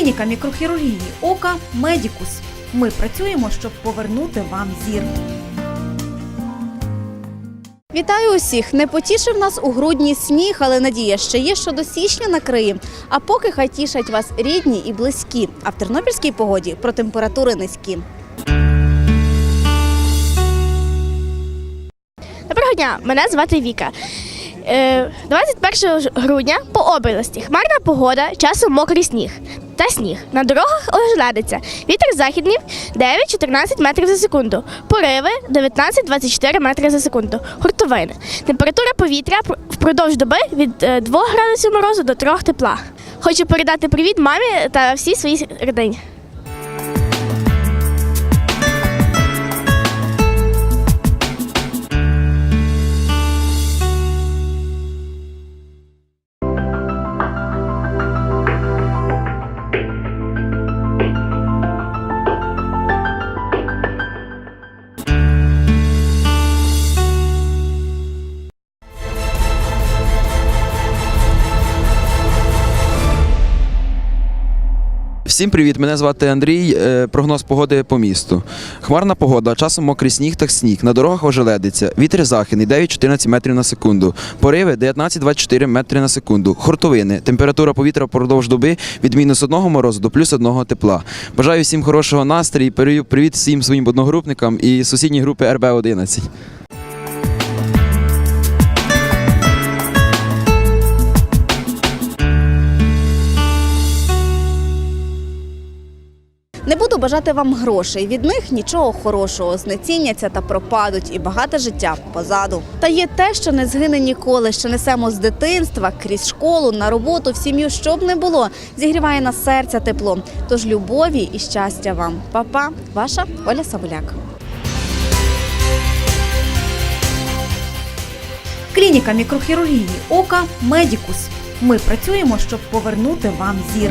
Клініка мікрохірургії ока Медікус. Ми працюємо, щоб повернути вам зір. Вітаю усіх! Не потішив нас у грудні сніг, але надія ще є, що до січня накриє. А поки хай тішать вас рідні і близькі. А в тернопільській погоді про температури низькі. Доброго дня, мене звати Віка. Е, 21 грудня по області хмарна погода, часом мокрий сніг та сніг. На дорогах ожеледиться. Вітер західний 9-14 метрів за секунду. Пориви 19-24 метри за секунду. Гуртовини. Температура повітря пр- впродовж доби від е, 2 градусів морозу до 3 тепла. Хочу передати привіт мамі та всій своїй родині. Всім привіт! Мене звати Андрій. Е, Прогноз погоди по місту. Хмарна погода, часом мокрий сніг та сніг. На дорогах ожеледиться. Вітер західний 9-14 метрів на секунду. Пориви 19-24 метри на секунду. Хуртовини. Температура повітря впродовж доби від мінус одного морозу до плюс одного тепла. Бажаю всім хорошого настрою. Привіт всім своїм одногрупникам і сусідній групи РБ-11. Не буду бажати вам грошей. Від них нічого хорошого знеціняться та пропадуть, і багате життя позаду. Та є те, що не згине ніколи, що несемо з дитинства, крізь школу, на роботу, в сім'ю, щоб не було, зігріває на серця тепло. Тож любові і щастя вам. Па-па, ваша Оля Савуляк. Клініка мікрохірургії ока Медікус. Ми працюємо, щоб повернути вам зір.